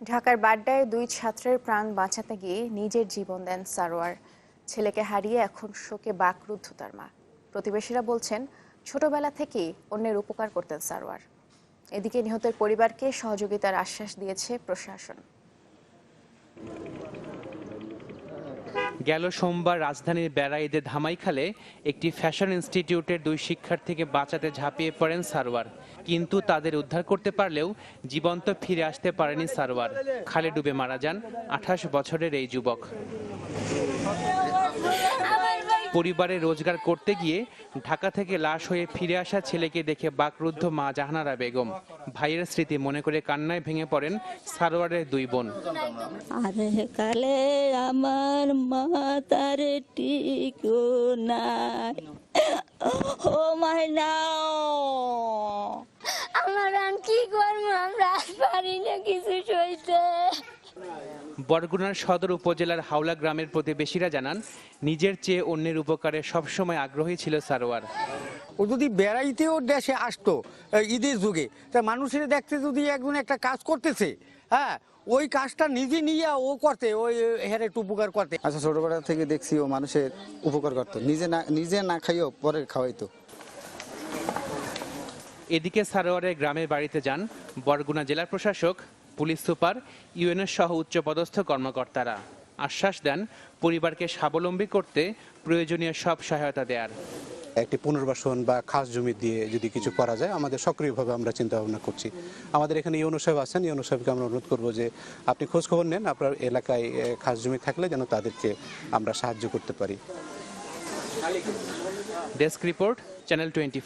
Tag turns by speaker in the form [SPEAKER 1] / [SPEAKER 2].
[SPEAKER 1] ঢাকার বাড্ডায় দুই ছাত্রের প্রাণ বাঁচাতে গিয়ে নিজের জীবন দেন সারোয়ার। ছেলেকে হারিয়ে এখন শোকে বাকরুদ্ধ তার মা। প্রতিবেশীরা বলছেন, ছোটবেলা থেকেই অন্যের উপকার করতেন সারোয়ার। এদিকে নিহতের পরিবারকে সহযোগিতার আশ্বাস দিয়েছে প্রশাসন।
[SPEAKER 2] গেল সোমবার রাজধানীর বেড়াইদে ধামাইখালে একটি ফ্যাশন ইনস্টিটিউটের দুই শিক্ষার্থীকে বাঁচাতে ঝাঁপিয়ে পড়েন সারোয়ার। কিন্তু তাদের উদ্ধার করতে পারলেও জীবন্ত ফিরে আসতে পারেনি সারোয়ার। খালে ডুবে মারা যান আঠাশ বছরের এই যুবক। পরিবারে রোজগার করতে গিয়ে ঢাকা থেকে লাশ হয়ে ফিরে আসা ছেলেকে দেখে বাকরুদ্ধ মা জাহানারা বেগম। ভাইয়ের স্মৃতি মনে করে কান্নায় ভেঙে পড়েন সারোয়ারের দুই বোন।
[SPEAKER 3] আরে কালে আমার মাতার টিকো নাই। ও মাই নাও।
[SPEAKER 4] আমার কি করব আমরা পারি না কিছু
[SPEAKER 2] বরগুনার সদর উপজেলার হাওলা গ্রামের প্রতিবেশীরা জানান নিজের চেয়ে অন্যের উপকারে সবসময় আগ্রহী ছিল সারোয়ার।
[SPEAKER 5] ও যদি বেড়াইতেও দেশে আসতো ঈদের যুগে তা মানুষের দেখতে যদি একজন একটা কাজ করতেছে হ্যাঁ ওই কাজটা নিজে নিয়ে ও করতে ওই হের একটু উপকার করতে।
[SPEAKER 6] আচ্ছা ছোটবেলা থেকে দেখছি ও মানুষের উপকার করতো। নিজে না নিজে না খাইও পরে খাওয়াইতো।
[SPEAKER 2] এদিকে সারোয়ারের গ্রামের বাড়িতে যান বরগুনা জেলা প্রশাসক পুলিশ সুপার ইউএনএস সহ উচ্চপদস্থ কর্মকর্তারা। আশ্বাস দেন পরিবারকে স্বাবলম্বী করতে প্রয়োজনীয় সব সহায়তা দেয়ার।
[SPEAKER 7] একটি পুনর্বাসন বা খাস জমি দিয়ে যদি কিছু করা যায় আমাদের সক্রিয়ভাবে আমরা চিন্তা ভাবনা করছি। আমাদের এখানে ইউনো সাহেব আছেন ইউনো সাহেবকে আমরা অনুরোধ করব যে আপনি খোঁজ খবর নেন আপনার এলাকায় খাস জমি থাকলে যেন তাদেরকে আমরা সাহায্য করতে পারি।
[SPEAKER 2] Desk report channel twenty